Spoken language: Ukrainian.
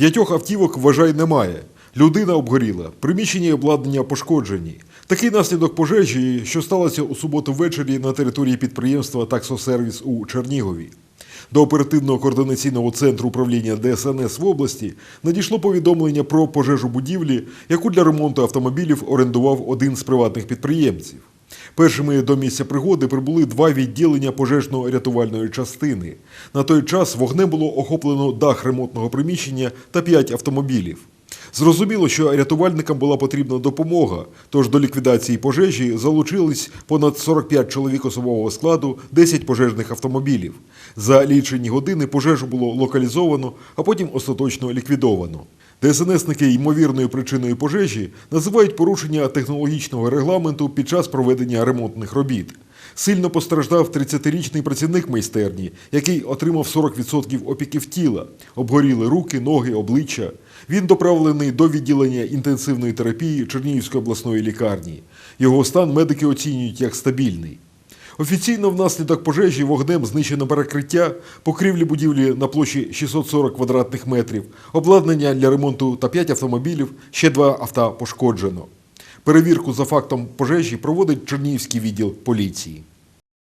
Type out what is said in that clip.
П'ятьох автівок, вважай, немає. Людина обгоріла, приміщення і обладнання пошкоджені. Такий наслідок пожежі, що сталося у суботу ввечері на території підприємства Таксосервіс у Чернігові. До оперативного координаційного центру управління ДСНС в області надійшло повідомлення про пожежу будівлі, яку для ремонту автомобілів орендував один з приватних підприємців. Першими до місця пригоди прибули два відділення пожежно-рятувальної частини. На той час вогнем було охоплено дах ремонтного приміщення та п'ять автомобілів. Зрозуміло, що рятувальникам була потрібна допомога, тож до ліквідації пожежі залучились понад 45 чоловік особового складу, 10 пожежних автомобілів. За лічені години пожежу було локалізовано, а потім остаточно ліквідовано. ДСНСники ймовірною причиною пожежі називають порушення технологічного регламенту під час проведення ремонтних робіт. Сильно постраждав 30-річний працівник майстерні, який отримав 40% опіків тіла, обгоріли руки, ноги, обличчя. Він доправлений до відділення інтенсивної терапії Чернігівської обласної лікарні. Його стан медики оцінюють як стабільний. Офіційно внаслідок пожежі вогнем знищено перекриття, покрівлі будівлі на площі 640 квадратних метрів, обладнання для ремонту та 5 автомобілів, ще два авто пошкоджено. Перевірку за фактом пожежі проводить Чернігівський відділ поліції.